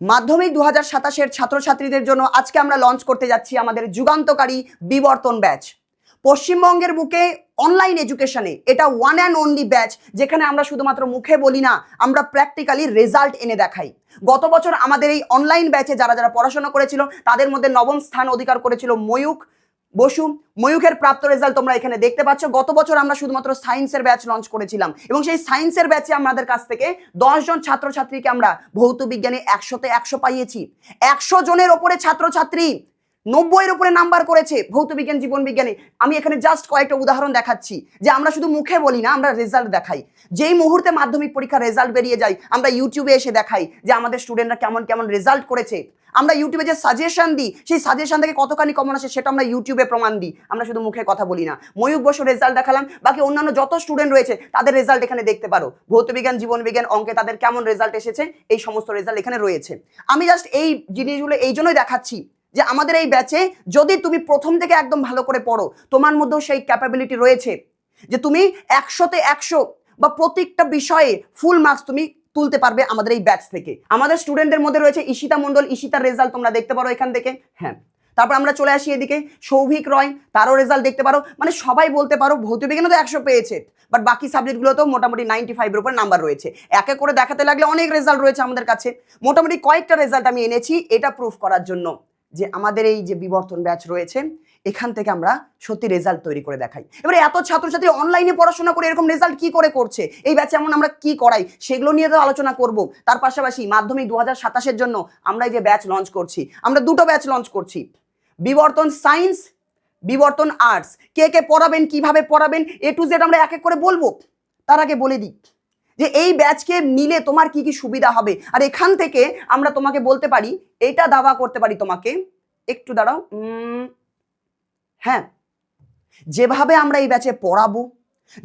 মাধ্যমিক দু হাজার সাতাশের ছাত্রছাত্রীদের জন্য আজকে আমরা লঞ্চ করতে যাচ্ছি আমাদের যুগান্তকারী বিবর্তন ব্যাচ পশ্চিমবঙ্গের বুকে অনলাইন এডুকেশনে এটা ওয়ান অ্যান্ড অনলি ব্যাচ যেখানে আমরা শুধুমাত্র মুখে বলি না, আমরা প্র্যাকটিক্যালি রেজাল্ট এনে দেখাই। গত বছর আমাদের এই অনলাইন ব্যাচে যারা যারা পড়াশোনা করেছিল, তাদের মধ্যে নবম স্থান অধিকার করেছিল ময়ূক বসু ময়ূখের প্রাপ্ত রেজাল্ট তোমরা এখানে দেখতে পাচ্ছ। গত বছর আমরা শুধুমাত্র সায়েন্সের ব্যাচ লঞ্চ করেছিলাম এবং সেই সায়েন্সের ব্যাচে আমাদের কাছ থেকে দশজন ছাত্রছাত্রীকে আমরা ভৌত বিজ্ঞানে একশোতে একশো পাইয়েছি। একশো জনের ওপরে ছাত্রছাত্রী। নব্বইয়ের উপরে নাম্বার করেছে ভৌত বিজ্ঞান, জীবন বিজ্ঞানে। আমি এখানে জাস্ট কয়েকটা উদাহরণ দেখাচ্ছি, যে আমরা শুধু মুখে বলি না, আমরা রেজাল্ট দেখাই। যেই মুহূর্তে মাধ্যমিক পরীক্ষার রেজাল্ট বেরিয়ে যায়, আমরা ইউটিউবে এসে দেখাই যে আমাদের স্টুডেন্টরা কেমন কেমন রেজাল্ট করেছে। আমরা ইউটিউবে যে সাজেশন দিই, সেই সাজেশন থেকে কতখানি কমন আসে সেটা আমরা ইউটিউবে প্রমাণ দিই। আমরা শুধু মুখে কথা বলি না। ময়ূক বসু রেজাল্ট দেখালাম, বাকি অন্যান্য যত স্টুডেন্ট রয়েছে, তাদের রেজাল্ট এখানে দেখতে পারো। ভৌতবিজ্ঞান জীবন বিজ্ঞান অঙ্কে তাদের কেমন রেজাল্ট এসেছে, এই সমস্ত রেজাল্ট এখানে রয়েছে। আমি জাস্ট এই জিনিসগুলো, এই জন্যই দেখাচ্ছি যে আমাদের এই ব্যাচে যদি তুমি প্রথম থেকে একদম ভালো করে পড়ো, তোমার মধ্যেও সেই ক্যাপাবিলিটি রয়েছে যে তুমি একশোতে একশো বা প্রত্যেকটা বিষয়ে ফুল মার্কস তুমি তুলতে পারবে আমাদের এই ব্যাচ থেকে। আমাদের স্টুডেন্টদের মধ্যে রয়েছে ঈশিতা মণ্ডল ঈশিতার রেজাল্ট তোমরা দেখতে পারো এখান থেকে। হ্যাঁ। তারপর আমরা চলে আসি এদিকে, সৌভিক রয়, তারও রেজাল্ট দেখতে পারো। মানে সবাই বলতে পারো ভৌত বিজ্ঞানে তো একশো পেয়েছে বাট বাকি সাবজেক্টগুলোতেও মোটামুটি নাইনটি ফাইভের উপর নাম্বার রয়েছে। একে করে দেখাতে লাগলে অনেক রেজাল্ট রয়েছে আমাদের কাছে। মোটামুটি কয়েকটা রেজাল্ট আমি এনেছি, এটা প্রুফ করার জন্য। যে আমাদের এই যে বিবর্তন ব্যাচ রয়েছে, এখান থেকে আমরা সত্যি রেজাল্ট তৈরি করে দেখাই। এবারে এত ছাত্রছাত্রী অনলাইনে পড়াশোনা করে এরকম রেজাল্ট কি করে করছে? এই ব্যাচে এমন আমরা কি করাই? সেগুলো নিয়ে তো আলোচনা করব। তার পাশাপাশি মাধ্যমিক দু হাজার সাতাশের জন্য আমরা এই যে ব্যাচ লঞ্চ করছি, আমরা দুটো ব্যাচ লঞ্চ করছি। বিবর্তন সায়েন্স বিবর্তন আর্টস কে কে পড়াবেন, কীভাবে পড়াবেন এ টু জেড আমরা এক এক করে বলব। তার আগে বলে দিই। যে এই ব্যাচকে নিলে তোমার কি কি সুবিধা হবে? আর এখান থেকে আমরা তোমাকে বলতে পারি, এটা দাবা করতে পারি তোমাকে। একটু দাঁড়াও। হ্যাঁ। যেভাবে আমরা এই ব্যাচে পড়াবো,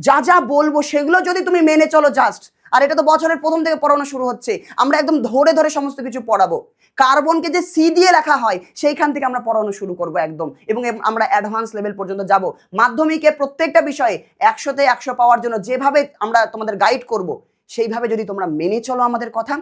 যা যা বলব সেগুলো যদি তুমি মেনে চলো জাস্ট আর এটা তো বছরের প্রথম থেকে পড়ানো শুরু হচ্ছে। আমরা একদম ধরে ধরে সমস্ত কিছু পড়াবো। কার্বনকে যে সি দিয়ে লেখা হয়, সেইখান থেকে আমরা পড়ানো শুরু করব একদম। এবং আমরা অ্যাডভান্স লেভেল পর্যন্ত যাব। মাধ্যমিকে প্রত্যেকটা বিষয়ে একশোতে একশো পাওয়ার জন্য যেভাবে আমরা তোমাদের গাইড করব, সেইভাবে যদি তোমরা মেনে চলো আমাদের কথা,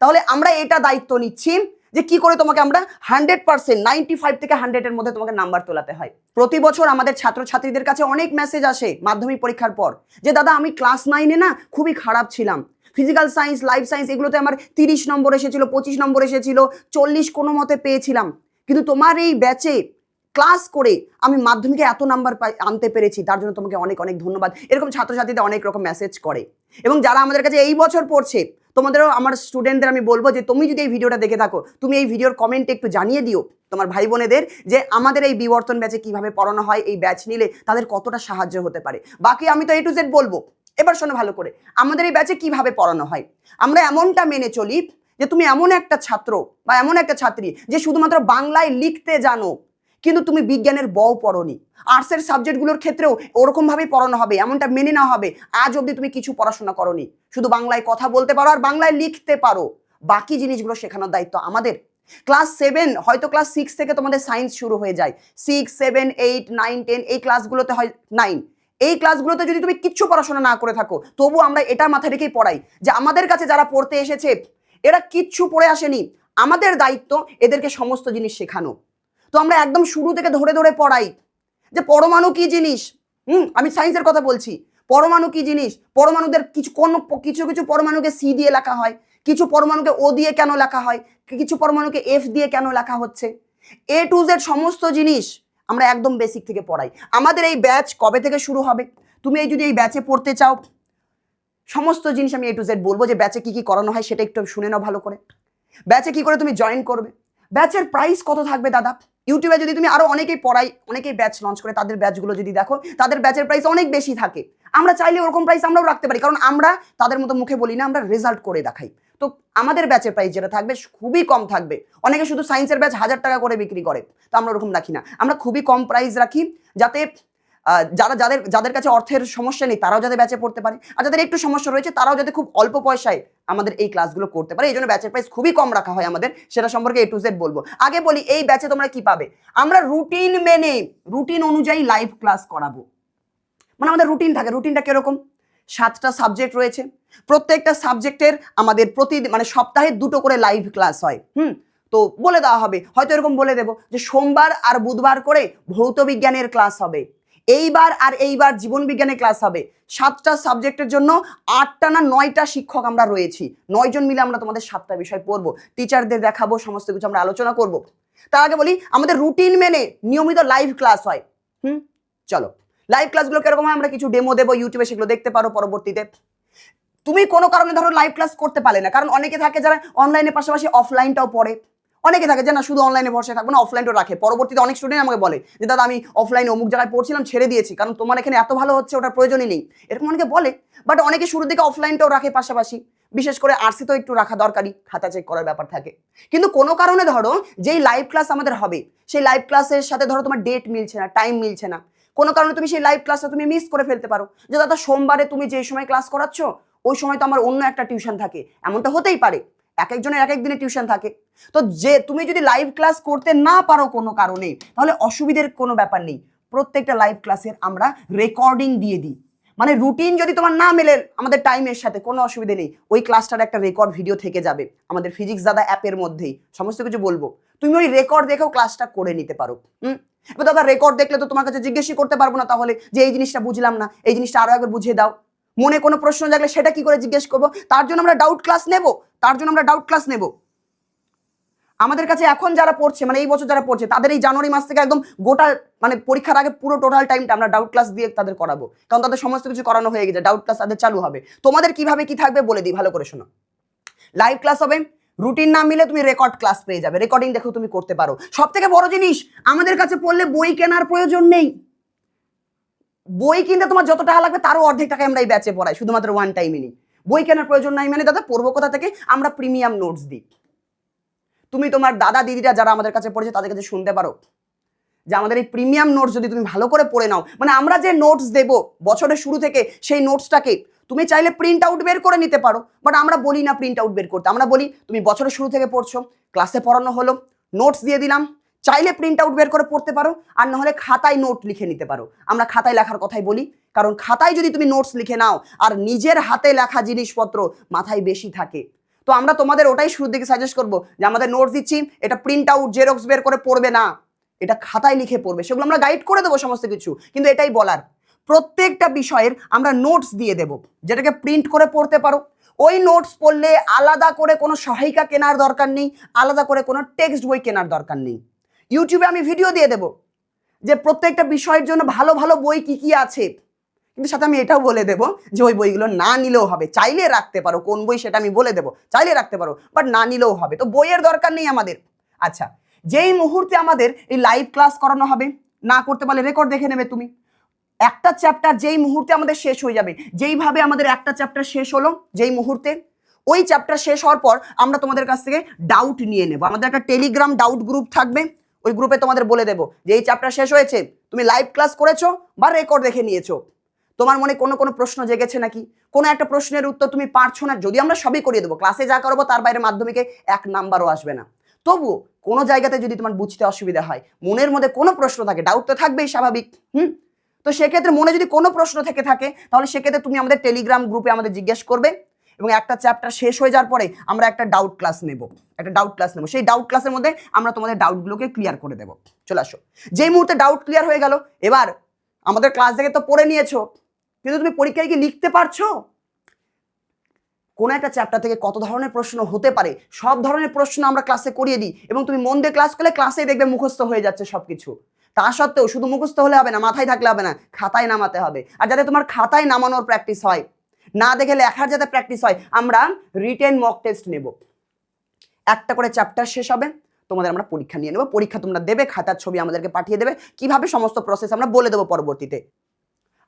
তাহলে আমরা এটা দায়িত্ব নিচ্ছি যে কি করে তোমাকে আমরা হান্ড্রেড পার্সেন্ট নাইনটি ফাইভ থেকে হান্ড্রেডের মধ্যে তোমাকে নাম্বার তোলাতে হয়। প্রতি বছর আমাদের ছাত্রছাত্রীদের কাছে অনেক মেসেজ আসে মাধ্যমিক পরীক্ষার পর যে, দাদা, আমি ক্লাস নাইনে না খুবই খারাপ ছিলাম। ফিজিক্যাল সায়েন্স লাইফ সায়েন্স এগুলোতে আমার তিরিশ নম্বর এসেছিল, পঁচিশ নম্বর এসেছিল, চল্লিশ কোনো মতে পেয়েছিলাম। কিন্তু তোমার এই ব্যাচে ক্লাস করে আমি মাধ্যমিকে এত নাম্বার আনতে পেরেছি, তার জন্য তোমাকে অনেক অনেক ধন্যবাদ। এরকম ছাত্রছাত্রীদের অনেক রকম মেসেজ করে। এবং যারা আমাদের কাছে এই বছর পড়ছে, তোমাদেরও আমার স্টুডেন্টদের আমি বলব যে, তুমি যদি এই ভিডিওটা দেখে থাকো, তুমি এই ভিডিওর কমেন্টে একটু জানিয়ে দিও তোমার ভাই বোনেদের যে, আমাদের এই বিবর্তন ব্যাচে কীভাবে পড়ানো হয়, এই ব্যাচ নিলে তাদের কতটা সাহায্য হতে পারে। বাকি আমি তো এ টু জেড বলব। এবার শোনো ভালো করে, আমাদের এই ব্যাচে কীভাবে পড়ানো হয়? আমরা এমনটা মেনে চলি যে, তুমি এমন একটা ছাত্র বা এমন একটা ছাত্রী যে, শুধুমাত্র বাংলায় লিখতে জানো। কিন্তু তুমি বিজ্ঞানের বও পড়নি। আর্টসের সাবজেক্টগুলোর ক্ষেত্রেও ওরকমভাবেই পড়ানো হবে, এমনটা মেনে নেওয়া হবে, আজ অবধি তুমি কিছু পড়াশোনা করনি। শুধু বাংলায় কথা বলতে পারো আর বাংলায় লিখতে পারো। বাকি জিনিসগুলো শেখানোর দায়িত্ব আমাদের। ক্লাস সেভেন হয়তো ক্লাস সিক্স থেকে তোমাদের সায়েন্স শুরু হয়ে যায়। Six seven eight nine ten এই ক্লাসগুলোতে হয় নাইন এই ক্লাসগুলোতে যদি তুমি কিচ্ছু পড়াশোনা না করে থাকো, তবু আমরা এটা মাথা রেখেই পড়াই যে আমাদের কাছে যারা পড়তে এসেছে, এরা কিচ্ছু পড়ে আসেনি। আমাদের দায়িত্ব এদেরকে সমস্ত জিনিস শেখানো। তো আমরা একদম শুরু থেকে ধরে ধরে পড়াই যে পরমাণু কি জিনিস? হুম, আমি সায়েন্সের কথা বলছি। পরমাণু কি জিনিস? পরমাণুদের কিছু কোন কিছু কিছু পরমাণুকে সি দিয়ে লেখা হয়, কিছু পরমাণুকে ও দিয়ে কেন লেখা হয়, কিছু পরমাণুকে এফ দিয়ে কেন লেখা হচ্ছে? এ টু জেড সমস্ত জিনিস আমরা একদম বেসিক থেকে পড়াই। আমাদের এই ব্যাচ কবে থেকে শুরু হবে? তুমি এই যদি এই ব্যাচে পড়তে চাও, সমস্ত জিনিস আমি এ টু জেড বলব যে ব্যাচে কি কি করানো হয় সেটা একটু শুনে নাও ভালো করে। ব্যাচে কি করে তুমি জয়েন করবে? ব্যাচের প্রাইস কত থাকবে দাদা? ইউটিউবে যদি তুমি আরও অনেকেই পড়াই, অনেকেই ব্যাচ লঞ্চ করে, তাদের ব্যাচগুলো যদি দেখো, তাদের ব্যাচের প্রাইস অনেক বেশি থাকে। আমরা চাইলে ওরকম প্রাইস আমরাও রাখতে পারি, কারণ আমরা তাদের মতো মুখে বলি না, আমরা রেজাল্ট করে দেখাই। তো আমাদের ব্যাচের প্রাইস যেটা থাকবে, খুবই কম থাকবে। অনেকে শুধু সায়েন্সের ব্যাচ হাজার টাকা করে বিক্রি করে, তো আমরা ওরকম রাখি না। আমরা খুবই কম প্রাইস রাখি, যাতে যারা যাদের যাদের কাছে অর্থের সমস্যা নেই, তারাও যাতে ব্যাচে পড়তে পারে। আর যাদের একটু সমস্যা রয়েছে, তারাও যাতে খুব অল্প পয়সায় আমাদের এই ক্লাসগুলো করতে পারে। এই জন্য ব্যাচের প্রাইস খুবই কম রাখা হয় আমাদের, সেটা সম্পর্কে এ টু জেড বলব। আগে বলি, এই ব্যাচে তোমরা কি পাবে? আমরা রুটিন মেনে রুটিন অনুযায়ী লাইভ ক্লাস করাবো। মানে আমাদের রুটিন থাকে রুটিনটা কীরকম? সাতটা সাবজেক্ট রয়েছে। প্রত্যেকটা সাবজেক্টের আমাদের প্রতি মানে সপ্তাহে দুটো করে লাইভ ক্লাস হয়। হুম? তো বলে দেওয়া হবে। হয়তো এরকম বলে দেবো যে সোমবার আর বুধবার করে ভৌত বিজ্ঞানের ক্লাস হবে। এইবার আর এইবার জীবন বিজ্ঞানের ক্লাস হবে। সাতটা সাবজেক্টের জন্য আটটা না নয়টা শিক্ষক আমরা রয়েছি। নয়জন মিলে আমরা তোমাদের সাতটা বিষয় পড়ব। টিচারদের দেখাবো, সমস্ত কিছু আমরা আলোচনা করব। তার আগে বলি, আমাদের রুটিন মেনে নিয়মিত লাইভ ক্লাস হয়। হুম? চলো। লাইভ ক্লাসগুলো কীরকম হয়? আমরা কিছু ডেমো দেবো ইউটিউবে সেগুলো দেখতে পারো পরবর্তীতে। তুমি কোনো কারণে ধরো লাইভ ক্লাস করতে পারলে না, কারণ অনেকে থাকে যারা অনলাইনের পাশাপাশি অফলাইনটাও পড়ে। অনেকে থাকে যে না, শুধু অনলাইনে ভরসা থাকব না অফলাইনটাও রাখে। পরবর্তীতে অনেক স্টুডেন্ট আমাকে বলে যে, দাদা, আমি অফলাইনে অমুক জায়গায় পড়ছিলাম, ছেড়ে দিয়েছি। কারণ তোমার এখানে এত ভালো হচ্ছে, ওটার প্রয়োজনই নেই। এরকম অনেকে বলে বাট অনেকে শুরুর দিকে অফলাইনটাও রাখে পাশাপাশি। বিশেষ করে আরসি তো একটু রাখা দরকারই, খাতা চেক করার ব্যাপার থাকে। কিন্তু কোনো কারণে ধরো, যেই লাইভ ক্লাস আমাদের হবে, সেই লাইভ ক্লাসের সাথে ধরো তোমার ডেট মিলছে না টাইম মিলছে না। কোনো কারণে তুমি সেই লাইভ ক্লাসটা তুমি মিস করে ফেলতে পারো। যে, দাদা, সোমবারে তুমি যে সময় ক্লাস করাচ্ছ, ওই সময় তো আমার অন্য একটা টিউশন থাকে। এমনটা হতেই পারে। এক একজনের এক এক দিনে টিউশন থাকে। তো যে তুমি যদি লাইভ ক্লাস করতে না পারো কোনো কারণে, তাহলে অসুবিধের কোনো ব্যাপার নেই। প্রত্যেকটা লাইভ ক্লাসের আমরা রেকর্ডিং দিয়ে দিই। মানে রুটিন যদি তোমার না মেলে, আমাদের টাইমের সাথে কোনো অসুবিধে নেই। ওই ক্লাসটার একটা রেকর্ড ভিডিও থেকে যাবে, আমাদের ফিজিক্স দাদা অ্যাপের মধ্যেই। সমস্ত কিছু বলব। তুমি ওই রেকর্ড দেখেও ক্লাসটা করে নিতে পারো, হুম? এবার দাদা রেকর্ড দেখলে তো তোমার কাছে জিজ্ঞেসই করতে পারব না তাহলে, যে এই জিনিসটা বুঝলাম না, এই জিনিসটা আরও একবার বুঝিয়ে দাও। মনে কোনো প্রশ্ন জাগলে সেটা কি করে জিজ্ঞেস করব? তার জন্য আমরা ডাউট ক্লাস নেব। তার জন্য আমরা ডাউট ক্লাস নেব। আমাদের কাছে এখন যারা পড়ছে মানে এই বছর যারা পড়ছে, তাদের এই জানুয়ারি মাস থেকে একদম গোটা মানে পরীক্ষার আগে পুরো টোটাল টাইমটা আমরা ডাউট ক্লাস দিয়ে তাদের করাবো। কারণ তাদের সমস্ত কিছু করানো হয়ে গেছে ডাউট ক্লাস তাদের চালু হবে। তোমাদের কীভাবে কি থাকবে বলে দিই, ভালো করে শোনো। লাইভ ক্লাস হবে রুটিন না মিলে তুমি রেকর্ড ক্লাস পেয়ে যাবে। রেকর্ডিং দেখো তুমি করতে পারো। সব থেকে বড় জিনিস, আমাদের কাছে পড়লে বই কেনার প্রয়োজন নেই। বই কিনতে তোমার যত টাকা লাগবে, তারও অর্ধেক টাকা আমরা এই ব্যাচে পড়াই, শুধুমাত্র ওয়ান টাইমই নেই। বই কেনার প্রয়োজন নাই মানে দাদা, পড়ব কোথা থেকে? আমরা প্রিমিয়াম নোটস দিই। তুমি তোমার দাদা, দিদিরা যারা আমাদের কাছে পড়েছে, তাদের কাছে শুনতে পারো যে আমাদের এই প্রিমিয়াম নোটস যদি তুমি ভালো করে পড়ে নাও মানে আমরা যে নোটস দেব বছরের শুরু থেকে, সেই নোটসটাকে তুমি চাইলে প্রিন্ট আউট বের করে নিতে পারো বাট আমরা বলি না প্রিন্ট আউট বের করতে। আমরা বলি, তুমি বছরের শুরু থেকে পড়ছো ক্লাসে পড়ানো হলো নোটস দিয়ে দিলাম চাইলে প্রিন্ট আউট বের করে পড়তে পারো, আর নাহলে খাতায় নোট লিখে নিতে পারো। আমরা খাতায় লেখার কথাই বলি, কারণ খাতায় যদি তুমি নোটস লিখে নাও, আর নিজের হাতে লেখা জিনিসপত্র মাথায় বেশি থাকে। তো আমরা তোমাদের ওটাই শুরুর দিকে সাজেস্ট করব, যে আমাদের নোটস দিচ্ছি, এটা প্রিন্ট আউট জেরক্স বের করে পড়বে না। এটা খাতায় লিখে পড়বে, সেগুলো আমরা গাইড করে দেবো সমস্ত কিছু, কিন্তু এটাই বলার। প্রত্যেকটা বিষয়ের আমরা নোটস দিয়ে দেব, যেটাকে প্রিন্ট করে পড়তে পারো। ওই নোটস পড়লে আলাদা করে কোনো সহায়িকা কেনার দরকার নেই, আলাদা করে কোনো টেক্সট বই কেনার দরকার নেই। ইউটিউবে আমি ভিডিও দিয়ে দেব যে প্রত্যেকটা বিষয়ের জন্য ভালো ভালো বই কি কি আছে। কিন্তু সাথে আমি এটাও বলে দেবো যে ওই বইগুলো না নিলেও হবে। চাইলে রাখতে পারো, কোন বই সেটা আমি বলে দেবো। চাইলে রাখতে পারো বাট না নিলেও হবে। তো বইয়ের দরকার নেই আমাদের। আচ্ছা যেই মুহূর্তে আমাদের এই লাইভ ক্লাস করানো হবে, না করতে পারলে রেকর্ড দেখে নেবে তুমি। একটা চ্যাপ্টার যেই মুহূর্তে আমাদের শেষ হয়ে যাবে, যেইভাবে আমাদের একটা চ্যাপ্টার শেষ হলো, যেই মুহূর্তে, ওই চ্যাপ্টার শেষ হওয়ার পর আমরা তোমাদের কাছ থেকে ডাউট নিয়ে নেব। আমাদের একটা টেলিগ্রাম ডাউট গ্রুপ থাকবে ওই গ্রুপে তোমাদের বলে দেবো যে এই চ্যাপ্টার শেষ হয়েছে, তুমি লাইভ ক্লাস করেছ বা রেকর্ড দেখে নিয়েছো। তোমার মনে কোনো কোনো প্রশ্ন জেগেছে নাকি? কোনো একটা প্রশ্নের উত্তর তুমি পারছ না, যদি আমরা সবই করিয়ে দেবো ক্লাসে যা করব তার বাইরে মাধ্যমিকে এক নাম্বারও আসবে না। তবু কোনো জায়গাতে যদি তোমার বুঝতে অসুবিধা হয়, মনের মধ্যে কোনো প্রশ্ন থাকে ডাউট তো থাকবেই স্বাভাবিক, হুম? তো সেক্ষেত্রে মনে যদি কোনো প্রশ্ন থেকে থাকে, তাহলে সেক্ষেত্রে তুমি আমাদের টেলিগ্রাম গ্রুপে আমাদের জিজ্ঞেস করবে। এবং একটা চ্যাপ্টার শেষ হয়ে যাওয়ার পরে আমরা একটা ডাউট ক্লাস নেব। একটা ডাউট ক্লাস নেব। সেই ডাউট ক্লাসের মধ্যে আমরা তোমাদের ডাউটগুলোকে ক্লিয়ার করে দেবো। চলে আসো। যেই মুহূর্তে ডাউট ক্লিয়ার হয়ে গেল, এবার আমাদের ক্লাস থেকে তো পড়ে নিয়েছো, কিন্তু তুমি পরীক্ষায় কি লিখতে পারছ? কোনো একটা চ্যাপ্টার থেকে কত ধরনের প্রশ্ন হতে পারে, সব ধরনের প্রশ্ন আমরা ক্লাসে করিয়ে দিই এবং তুমি মন দিয়ে ক্লাস করলে ক্লাসেই দেখবে মুখস্থ হয়ে যাচ্ছে সব কিছু তা সত্ত্বেও শুধু মুখস্থ হলে হবে না, মাথায় থাকলে হবে না, খাতায় নামাতে হবে। আর যাতে তোমার খাতায় নামানোর প্র্যাকটিস হয় না দেখে লেখার যাতে প্র্যাকটিস হয়, আমরা রিটেন মক টেস্ট নেব। একটা করে চ্যাপ্টার শেষ হবে, তোমাদের আমরা পরীক্ষা নিয়ে নেব। পরীক্ষা তোমরা দেবে, খাতার ছবি আমাদেরকে পাঠিয়ে দেবে। কীভাবে সমস্ত প্রসেস আমরা বলে দেবো পরবর্তীতে?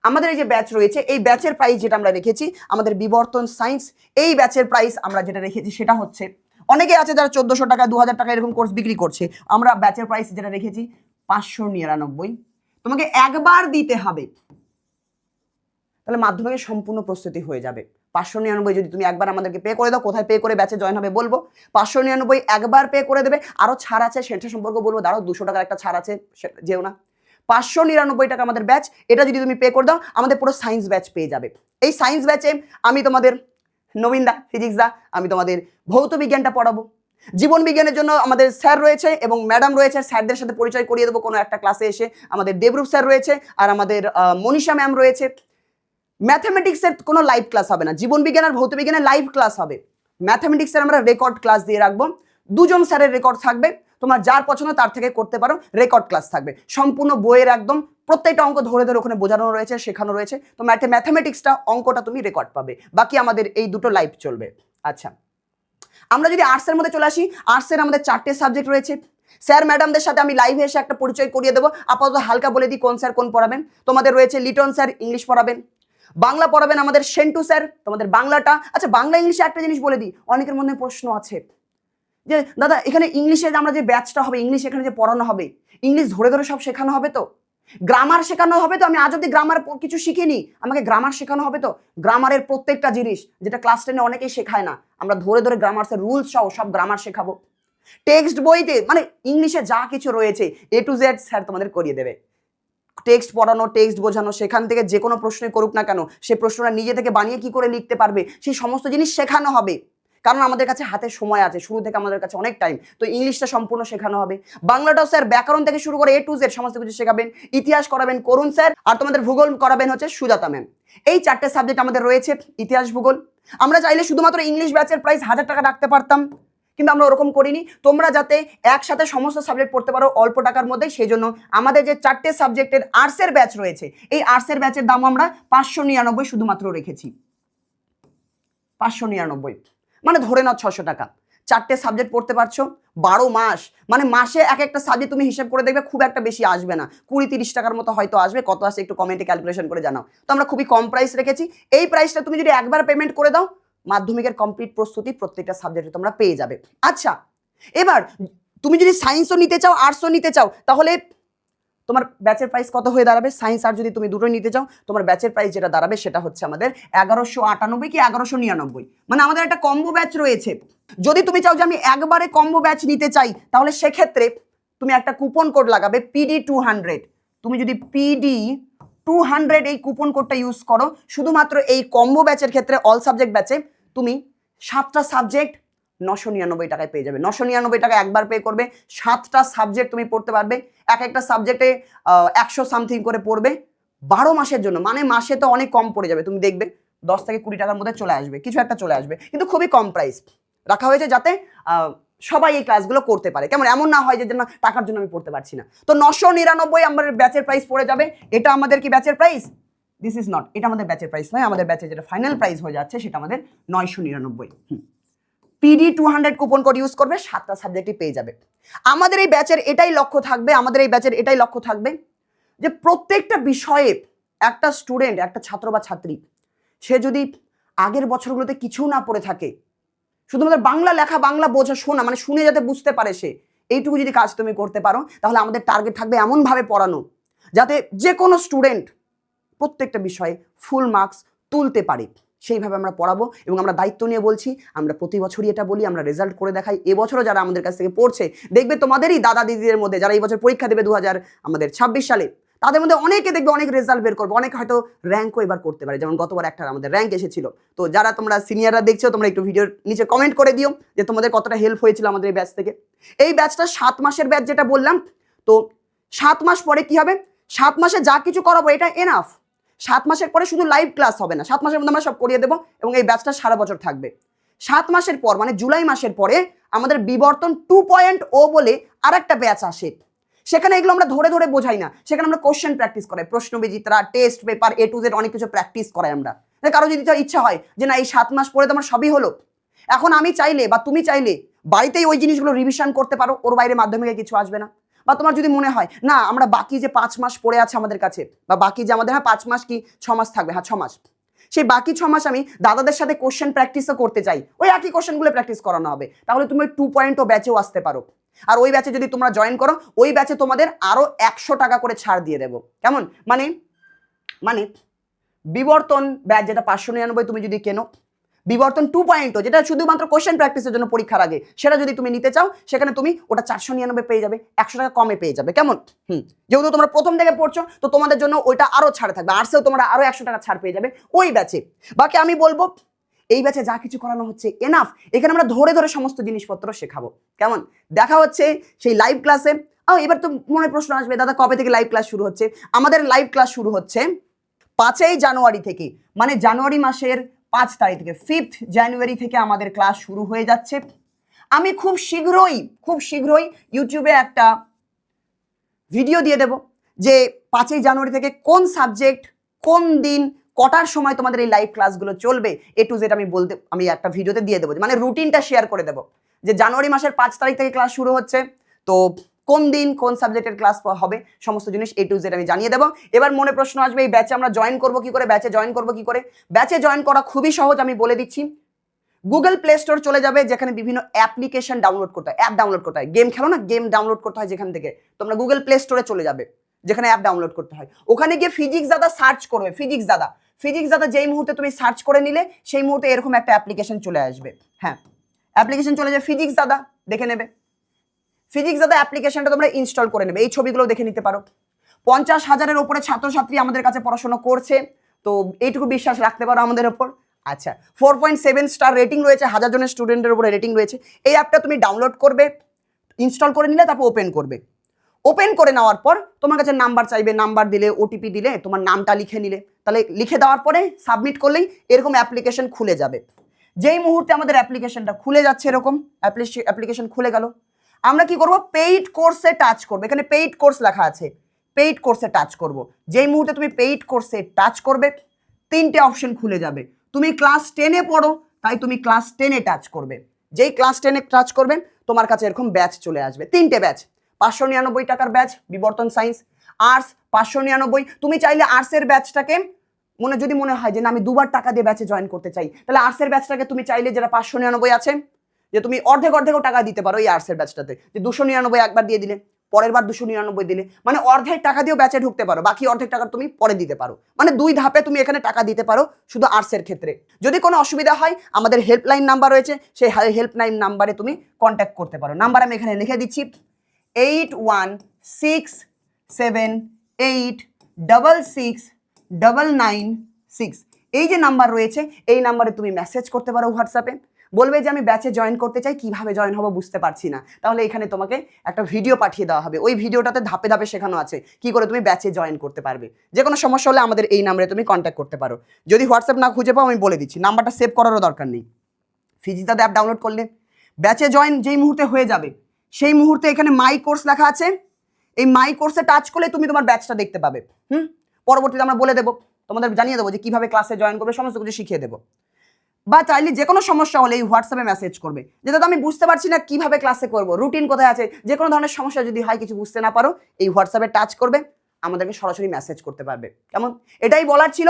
আমাদের এই যে ব্যাচ রয়েছে, এই ব্যাচের প্রাইস যেটা আমরা রেখেছি, আমাদের বিবর্তন সায়েন্স এই ব্যাচের প্রাইস আমরা যেটা রেখেছি সেটা হচ্ছে, অনেকে আছে যারা চোদ্দোশো টাকা দু হাজার টাকা এরকম কোর্স বিক্রি করছে, আমরা ব্যাচের প্রাইস যেটা রেখেছি, পাঁচশো নিরানব্বই। তোমাকে একবার দিতে হবে। তাহলে মাধ্যমিকের সম্পূর্ণ প্রস্তুতি হয়ে যাবে। পাঁচশো নিরানব্বই যদি তুমি একবার আমাদেরকে পে করে দাও, কোথায় পে করে ব্যাচে জয়েন হবে বলব। পাঁচশো নিরানব্বই একবার পে করে দেবে আরও ছাড় আছে সেটা সম্পর্কে বলব, দাঁড়াও, দুশো টাকার একটা ছাড় আছে যেও না। পাঁচশো নিরানব্বই টাকা আমাদের ব্যাচ এটা যদি তুমি পে করে দাও, আমাদের পুরো সায়েন্স ব্যাচ পেয়ে যাবে। এই সায়েন্স ব্যাচে আমি তোমাদের নবীন দা ফিজিক্স দা আমি তোমাদের ভৌত বিজ্ঞানটা পড়াবো। জীবন বিজ্ঞানের জন্য আমাদের স্যার রয়েছে এবং ম্যাডাম রয়েছে, স্যারদের সাথে পরিচয় করিয়ে দেবো কোনো একটা ক্লাসে এসে। আমাদের দেবরূপ স্যার রয়েছে, আর আমাদের মনীষা ম্যাম রয়েছে। ম্যাথামেটিক্সের কোনো লাইভ ক্লাস হবে না। জীবন বিজ্ঞান আর ভৌত বিজ্ঞানের লাইভ ক্লাস হবে। ম্যাথামেটিক্সের আমরা রেকর্ড ক্লাস দিয়ে রাখব। দুজন স্যারের রেকর্ড থাকবে। তোমার যার পছন্দ তার থেকে করতে পারো। রেকর্ড ক্লাস থাকবে। সম্পূর্ণ বইয়ের একদম প্রত্যেকটা অঙ্ক ধরে ধরে ওখানে বোঝানো রয়েছে, শেখানো রয়েছে। তো ম্যাথে ম্যাথামেটিক্সটা অঙ্কটা তুমি রেকর্ড পাবে। বাকি আমাদের এই দুটো লাইভ চলবে। আচ্ছা। আমরা যদি আর্টসের মধ্যে চলে আসি আর্টসের আমাদের চারটে সাবজেক্ট রয়েছে। স্যার ম্যাডামদের সাথে আমি লাইভে এসে একটা পরিচয় করিয়ে দেবো। আপাতত হালকা বলে দিই কোন স্যার কোন পড়াবেন। তোমাদের রয়েছে লিটন স্যার ইংলিশ পড়াবেন। বাংলা পড়াবেন আমাদের সেন্টু স্যার, তোমাদের বাংলাটা। আচ্ছা বাংলা ইংলিশে একটা জিনিস বলে দিই, অনেকের মধ্যে প্রশ্ন আছে। যে, দাদা, এখানে ইংলিশে আমরা যে ব্যাচটা হবে, ইংলিশ এখানে যে পড়ানো হবে, ইংলিশ ধরে ধরে সব শেখানো হবে তো? গ্রামার শেখানো হবে তো? আমি আজ অব্দি গ্রামার কিছু শিখিনি, আমাকে গ্রামার শেখানো হবে তো? গ্রামারের প্রত্যেকটা জিনিস, যেটা ক্লাস টেনে অনেকেই শেখায় না, আমরা ধরে ধরে গ্রামার্সের রুলস সহ সব গ্রামার শেখাবো। টেক্সট বইতে মানে ইংলিশে যা কিছু রয়েছে এ টু জেড স্যার তোমাদের করিয়ে দেবে। টেক্সট পড়ানো, টেক্সট বোঝানো, সেখান থেকে যে কোনো প্রশ্নই করুক না কেন সেই প্রশ্নটা নিজে থেকে বানিয়ে কি করে লিখতে পারবে? সেই সমস্ত জিনিস শেখানো হবে। কারণ আমাদের কাছে হাতে সময় আছে, শুরু থেকে আমাদের কাছে অনেক টাইম তো ইংলিশটা সম্পূর্ণ শেখানো হবে। বাংলাটাও স্যার ব্যাকরণ থেকে শুরু করে এ টু জেড সমস্ত কিছু শেখাবেন। ইতিহাস করাবেন করুন স্যার আর তোমাদের ভূগোল করাবেন হচ্ছে সুজাতা ম্যাম এই চারটে সাবজেক্ট আমাদের রয়েছে, ইতিহাস, ভূগোল। আমরা চাইলে শুধুমাত্র ইংলিশ ব্যাচের প্রাইস হাজার টাকা রাখতে পারতাম। কিন্তু আমরা ওরকম করিনি। তোমরা যাতে একসাথে সমস্ত সাবজেক্ট পড়তে পারো অল্প টাকার মধ্যে সেই জন্য আমাদের যে চারটে সাবজেক্টের আর্টসের ব্যাচ রয়েছে, এই আর্টসের ব্যাচের দাম আমরা পাঁচশো নিরানব্বই শুধুমাত্র রেখেছি। পাঁচশো নিরানব্বই। মানে ধরে নাও ছশো টাকা। চারটে সাবজেক্ট পড়তে পারছ, বারো মাস। মানে মাসে এক একটা সাবজেক্ট তুমি হিসাব করে দেখবে খুব একটা বেশি আসবে না। কুড়ি তিরিশ টাকার মতো হয়তো আসবে, কত আসে একটু কমেন্টে ক্যালকুলেশন করে জানাও। তো আমরা খুবই কম প্রাইস রেখেছি। এই প্রাইসটা তুমি যদি একবার পেমেন্ট করে দাও মাধ্যমিকের কমপ্লিট প্রস্তুতি প্রত্যেকটা সাবজেক্টে তোমরা পেয়ে যাবে। আচ্ছা এবার তুমি যদি সায়েন্সও নিতে চাও আর্টসও নিতে চাও, তাহলে তোমার ব্যাচের প্রাইস কত হয়ে দাঁড়াবে? সায়েন্স আর যদি তুমি দুটোই নিতে চাও, তোমার ব্যাচের প্রাইস যেটা দাঁড়াবে সেটা হচ্ছে আমাদের এগারোশো আটানব্বই কি এগারোশো নিরানব্বই। মানে আমাদের একটা কম্বো ব্যাচ রয়েছে। যদি তুমি চাও যে আমি একবারে কম্বো ব্যাচ নিতে চাই, তাহলে সেক্ষেত্রে তুমি একটা কুপন কোড লাগাবে পিডি টু হান্ড্রেড তুমি যদি পিডি টু হান্ড্রেড এই কুপন কোডটা ইউজ করো। শুধুমাত্র এই কম্বো ব্যাচের ক্ষেত্রে অল সাবজেক্ট ব্যাচে তুমি সাতটা সাবজেক্ট নশো নিরানব্বই টাকায় পেয়ে যাবে। নশো নিরানব্বই টাকা একবার পে করবে, সাতটা সাবজেক্ট তুমি পড়তে পারবে, এক একটা সাবজেক্টে একশো সামথিং করে পড়বে। বারো মাসের জন্য মানে মাসে তো অনেক কম পড়ে যাবে। তুমি দেখবে দশ থেকে কুড়ি টাকার মধ্যে চলে আসবে, কিছু একটা চলে আসবে। কিন্তু খুবই কম প্রাইস রাখা হয়েছে যাতে সবাই এই ক্লাসগুলো করতে পারে। কেমন? এমন না হয় যে না, টাকার জন্য আমি পড়তে পারছি না। তো নশো নিরানব্বই আমাদের ব্যাচের প্রাইস পড়ে যাবে। এটা আমাদের কি ব্যাচের প্রাইস দিস ইজ নট এটা আমাদের ব্যাচের প্রাইস নয়। আমাদের ব্যাচের যেটা ফাইনাল প্রাইস হয়ে যাচ্ছে, সেটা আমাদের নয়শো নিরানব্বই। PD two hundred coupon code use করবে, সাতটা সাবজেক্টই পেয়ে যাবে। আমাদের এই ব্যাচের এটাই লক্ষ্য থাকবে, আমাদের এই ব্যাচের এটাই লক্ষ্য থাকবে যে, প্রত্যেকটা বিষয়ে একটা স্টুডেন্ট একটা ছাত্র বা ছাত্রী, সে যদি আগের বছরগুলোতে কিছু না পড়ে থাকে শুধুমাত্র বাংলা লেখা, বাংলা বোঝা শোনা মানে শুনে যাতে বুঝতে পারে সে, এইটুকু যদি কাজ তুমি করতে পারো, তাহলে আমাদের টার্গেট থাকবে এমনভাবে পড়ানো, যাতে যে কোনো স্টুডেন্ট প্রত্যেকটা বিষয়ে ফুল মার্কস তুলতে পারে। সেইভাবে আমরা পড়াবো এবং আমরা দায়িত্ব নিয়ে বলছি, আমরা প্রতি বছরই এটা বলি, আমরা রেজাল্ট করে দেখাই। এবছরও যারা আমাদের কাছ থেকে পড়ছে, দেখবে তোমাদেরই দাদা দিদিদের মধ্যে, যারা এই বছর পরীক্ষা দেবে দু হাজার আমাদের ছাব্বিশ সালে তাদের মধ্যে অনেকে দেখবে অনেক রেজাল্ট বের করবে, অনেক হয়তো র্যাঙ্কও এবার করতে পারে। যেমন গতবার একটা আমাদের র্যাঙ্ক এসেছিল। তো যারা তোমরা সিনিয়ররা দেখছ, তোমরা একটু ভিডিওর নিচে কমেন্ট করে দিও যে তোমাদের কতটা হেল্প হয়েছিল আমাদের এই ব্যাচ থেকে। এই ব্যাচটা সাত মাসের ব্যাচ যেটা বললাম, তো সাত মাস পরে কি হবে? সাত মাসে যা কিছু করাবো, এটা এনাফ সাত মাসের পরে শুধু লাইভ ক্লাস হবে না, সাত মাসের মধ্যে আমরা সব করিয়ে দেবো এবং এই ব্যাচটা সারা বছর থাকবে। সাত মাসের পর মানে জুলাই মাসের পরে আমাদের বিবর্তন টু পয়েন্ট ও বলে আর একটা ব্যাচ আসে। সেখানে এগুলো আমরা ধরে ধরে বোঝাই না। সেখানে আমরা কোশ্চেন প্র্যাকটিস করাই। প্রশ্নবিচিত্রা test paper A to Z অনেক কিছু প্র্যাকটিস করাই আমরা। কারও যদি ইচ্ছা হয় যে না, এই সাত মাস পরে তো আমার সবই হলো। এখন আমি চাইলে বা তুমি চাইলে বাড়িতেই ওই জিনিসগুলো রিভিশন করতে পারো। ওর বাইরে মাধ্যমিকে কিছু আসবে না। বা তোমার যদি মনে হয়, না, আমরা বাকি যে পাঁচ মাস পড়ে আছে আমাদের কাছে, বা বাকি যে আমাদের হ্যাঁ পাঁচ মাস কি, ছ মাস থাকবে হ্যাঁ ছ মাস। সেই বাকি ছ মাস আমি দাদাদের সাথে কোশ্চেন প্র্যাকটিসও করতে চাই। ওই একই কোশ্চেনগুলো প্র্যাকটিস করানো হবে। তাহলে তুমি টু পয়েন্ট ও ব্যাচেও আসতে পারো। আর ওই ব্যাচে যদি তোমরা জয়েন করো, ওই ব্যাচে তোমাদের আরও একশো টাকা করে ছাড় দিয়ে দেবো। কেমন? মানে মানে বিবর্তন ব্যাচ যেটা পাঁচশো নিরানব্বই তুমি যদি কেনো, বিবর্তন টু পয়েন্ট যেটা শুধুমাত্র কোশ্চেন প্র্যাকটিসের জন্য পরীক্ষার আগে, সেটা যদি তুমি নিতে চাও, সেখানে তুমি ওটা চারশো নিরানব্বই পেয়ে যাবে, একশো টাকা কমে পেয়ে যাবে, কেমন? হুম, যেহেতু তোমরা প্রথম থেকে পড়ছো, তো তোমাদের জন্য ওইটা আরও ছাড় থাকবে আর্টসেও তোমরা আরও একশো টাকা ছাড় পেয়ে যাবে ওই ব্যাচে বাকি আমি বলব এই ব্যাচে যা কিছু করানো হচ্ছে এনাফ এখানে আমরা ধরে ধরে সমস্ত জিনিসপত্র শেখাবো। কেমন? দেখা হচ্ছে সেই লাইভ ক্লাসে ও এবার তো মনে প্রশ্ন আসবে, দাদা কবে থেকে লাইভ ক্লাস শুরু হচ্ছে? আমাদের লাইভ ক্লাস শুরু হচ্ছে পাঁচই জানুয়ারি থেকে। মানে জানুয়ারি মাসের পাঁচ তারিখ থেকে ফিফথ জানুয়ারি থেকে আমাদের ক্লাস শুরু হয়ে যাচ্ছে। আমি খুব শীঘ্রই খুব শীঘ্রই ইউটিউবে একটা ভিডিও দিয়ে দেব যে পাঁচই জানুয়ারি থেকে কোন সাবজেক্ট কোন দিন কটার সময় তোমাদের এই লাইভ ক্লাসগুলো চলবে? এ টু জেড আমি বলতে, আমি একটা ভিডিওতে দিয়ে দেবো। মানে রুটিনটা শেয়ার করে দেবো। যে জানুয়ারি মাসের পাঁচ তারিখ থেকে ক্লাস শুরু হচ্ছে, তো কোন দিন কোন সাবজেক্টের ক্লাস হবে, সমস্ত জিনিস এ টু জেড আমি জানিয়ে দেবো। এবার মনে প্রশ্ন আসবে, এই ব্যাচে আমরা জয়েন করব কি করে? ব্যাচে জয়েন করব কি করে? ব্যাচে জয়েন করা খুবই সহজ, আমি বলে দিচ্ছি। গুগল প্লে স্টোর চলে যাবে, যেখানে বিভিন্ন অ্যাপ্লিকেশন ডাউনলোড করতে হয়। অ্যাপ ডাউনলোড করতে হয়। গেম খেলো না? গেম ডাউনলোড করতে হয় যেখান থেকে। তোমরা গুগল প্লে স্টোরে চলে যাবে, যেখানে অ্যাপ ডাউনলোড করতে হয়। ওখানে গিয়ে ফিজিক্স দাদা সার্চ করবে ফিজিক্স দাদা। ফিজিক্স দাদা যেই মুহূর্তে তুমি সার্চ করে নিলে, সেই মুহূর্তে এরকম একটা অ্যাপ্লিকেশন চলে আসবে। হ্যাঁ অ্যাপ্লিকেশন চলে যাবে ফিজিক্স দাদা দেখে নেবে। ফিজিক্স দাদা অ্যাপ্লিকেশনটা তোমরা ইনস্টল করে নেবে। এই ছবিগুলো দেখে নিতে পারো। পঞ্চাশ হাজারের ওপরে ছাত্রছাত্রী আমাদের কাছে পড়াশোনা করছে, তো এইটুকু বিশ্বাস রাখতে পারো আমাদের ওপর আচ্ছা four point seven star rating রয়েছে, হাজার জনের স্টুডেন্টের উপরে রেটিং রয়েছে। এই অ্যাপটা তুমি ডাউনলোড করবে ইনস্টল করে নিলে তারপর ওপেন করবে। ওপেন করে নেওয়ার পর তোমার কাছে নাম্বার চাইবে নাম্বার দিলে ওটিপি দিলে, তোমার নামটা লিখে নিলে। তাহলে লিখে দেওয়ার পরে সাবমিট করলেই এরকম অ্যাপ্লিকেশন খুলে যাবে। যেই মুহূর্তে আমাদের অ্যাপ্লিকেশনটা খুলে যাচ্ছে এরকম অ্যাপ্লিকেশন খুলে গেল, আমরা কি করব? পেইড কোর্সে টাচ করব। এখানে পেইড কোর্স লেখা আছে। পেইড কোর্সে টাচ করব। যেই মুহূর্তে তুমি পেইড কোর্সে টাচ করবে, তিনটে অপশন খুলে যাবে। তুমি ক্লাস টেনে পড়ো, তাই তুমি ক্লাস টেনে টাচ করবে। যেই ক্লাস টেনে টাচ করবে, তোমার কাছে এরকম ব্যাচ চলে আসবে। তিনটে ব্যাচ পাঁচশো নিরানব্বই টাকার ব্যাচ, বিবর্তন সায়েন্স। আর্টস পাঁচশো নিরানব্বই। তুমি চাইলে আর্টসের ব্যাচটাকে, মনে, যদি মনে হয় যে না, আমি দুবার টাকা দিয়ে ব্যাচে জয়েন করতে চাই, তাহলে আর্টসের ব্যাচটাকে তুমি চাইলে যেটা পাঁচশো নিরানব্বই আছে, যে তুমি অর্ধেক অর্ধেকও টাকা দিতে পারো এই আর্টসের ব্যাচটাতে। যে দুশো নিরানব্বই একবার দিয়ে দিলে, পরের বার দুশো নিরানব্বই দিলে মানে অর্ধেক টাকা দিয়েও ব্যাচে ঢুকতে পারো, বাকি অর্ধেক টাকা তুমি পরে দিতে পারো। মানে দুই ধাপে তুমি এখানে টাকা দিতে পারো শুধু আর্টসের ক্ষেত্রে। যদি কোনো অসুবিধা হয়, আমাদের হেল্পলাইন নাম্বার রয়েছে, সেই হেল্পলাইন নাম্বারে তুমি কন্ট্যাক্ট করতে পারো। নাম্বার আমি এখানে লিখে দিচ্ছি। Eight one six seven eight double six double nine six এই যে নাম্বার রয়েছে, এই নাম্বারে তুমি মেসেজ করতে পারো হোয়াটসঅ্যাপে বলবে যে, আমি ব্যাচে জয়েন করতে চাই, কীভাবে জয়েন হব বুঝতে পারছি না। তাহলে এখানে তোমাকে একটা ভিডিও পাঠিয়ে দেওয়া হবে। ওই ভিডিওটাতে ধাপে ধাপে শেখানো আছে কি করে তুমি ব্যাচে জয়েন করতে পারবে। যে কোনো সমস্যা হলে আমাদের এই নাম্বারে তুমি কন্ট্যাক্ট করতে পারো। যদি হোয়াটসঅ্যাপ না খুঁজে পাও, আমি বলে দিচ্ছি। নাম্বারটা সেভ করারও দরকার নেই। ফিজিতাতে অ্যাপ ডাউনলোড করলে। ব্যাচে জয়েন যেই মুহূর্তে হয়ে যাবে সেই মুহূর্তে এখানে মাই কোর্স লেখা আছে। এই মাই কোর্সে টাচ করলে তুমি তোমার ব্যাচটা দেখতে পাবে। হুম? পরবর্তীতে আমরা বলে দেবো, তোমাদের জানিয়ে দেবো যে কীভাবে ক্লাসে জয়েন করবে, সমস্ত কিছু শিখিয়ে দেবো। বা চাইলে যে কোনো সমস্যা হলে এই হোয়াটসঅ্যাপে মেসেজ করবে। যে দাদা আমি বুঝতে পারছি না কীভাবে ক্লাসে করব রুটিন কোথায় আছে যে কোনো ধরনের সমস্যা যদি হয়, কিছু বুঝতে না পারো, এই হোয়াটসঅ্যাপে টাচ করবে, আমাদেরকে সরাসরি মেসেজ করতে পারবে। কেমন? এটাই বলার ছিল।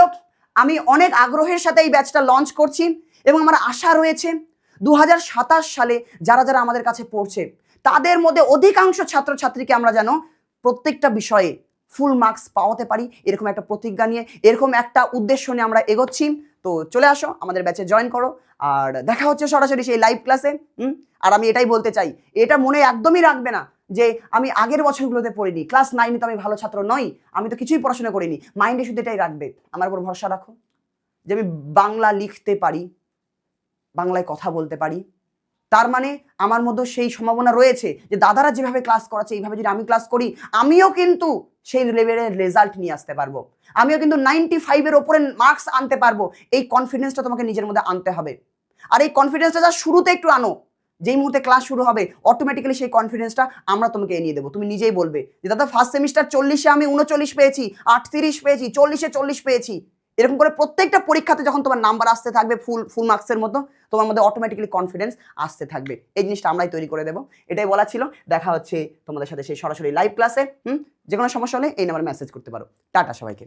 আমি অনেক আগ্রহের সাথে এই ব্যাচটা লঞ্চ করছি এবং আমার আশা রয়েছে দু হাজার সাতাশ সালে যারা যারা আমাদের কাছে পড়ছে তাদের মধ্যে অধিকাংশ ছাত্রছাত্রীকে আমরা যেন প্রত্যেকটা বিষয়ে ফুল মার্কস পাওয়াতে পারি, এরকম একটা প্রতিজ্ঞা নিয়ে, এরকম একটা উদ্দেশ্য নিয়ে আমরা এগোচ্ছি। তো চলে আসো, আমাদের ব্যাচে জয়েন করো, আর দেখা হচ্ছে সরাসরি সেই লাইভ ক্লাসে হুম? আর আমি এটাই বলতে চাই, এটা মনে একদমই রাখবে না যে আমি আগের বছরগুলোতে পড়িনি ক্লাস নাইনে তো আমি ভালো ছাত্র নই, আমি তো কিছুই পড়াশোনা করিনি। মাইন্ডে শুধু এটাই রাখবে, আমার উপর ভরসা রাখো যে আমি বাংলা লিখতে পারি, বাংলায় কথা বলতে পারি তার মানে আমার মধ্যে সেই সম্ভাবনা রয়েছে যে দাদারা যেভাবে ক্লাস করাচ্ছে, এইভাবে যদি আমি ক্লাস করি, আমিও কিন্তু সেই লেভেলের রেজাল্ট নিয়ে আসতে পারব। আমিও কিন্তু নাইনটি ফাইভের ওপরে মার্কস আনতে পারব। এই কনফিডেন্সটা তোমাকে নিজের মধ্যে আনতে হবে। আর এই কনফিডেন্সটা যা শুরুতে একটু আনো, যেই মুহূর্তে ক্লাস শুরু হবে অটোমেটিক্যালি সেই কনফিডেন্সটা আমরা তোমাকে এনিয়ে দেবো। তুমি নিজেই বলবে যে, দাদা ফার্স্ট সেমিস্টার চল্লিশে আমি উনচল্লিশ পেয়েছি, আটত্রিশ পেয়েছি, চল্লিশে চল্লিশ পেয়েছি। এরকম করে প্রত্যেকটা পরীক্ষাতে যখন তোমার নাম্বার আসতে থাকবে ফুল ফুল মার্কসের মতো, তোমার মধ্যে অটোমেটিক্যালি কনফিডেন্স আসতে থাকবে। এই জিনিসটা আমরাই তৈরি করে দেবো। এটাই বলা ছিল। দেখা হচ্ছে তোমাদের সাথে সেই সরাসরি লাইভ ক্লাসে হুম? যে কোনো সমস্যা হলে এই নাম্বার মেসেজ করতে পারো। টাটা সবাইকে।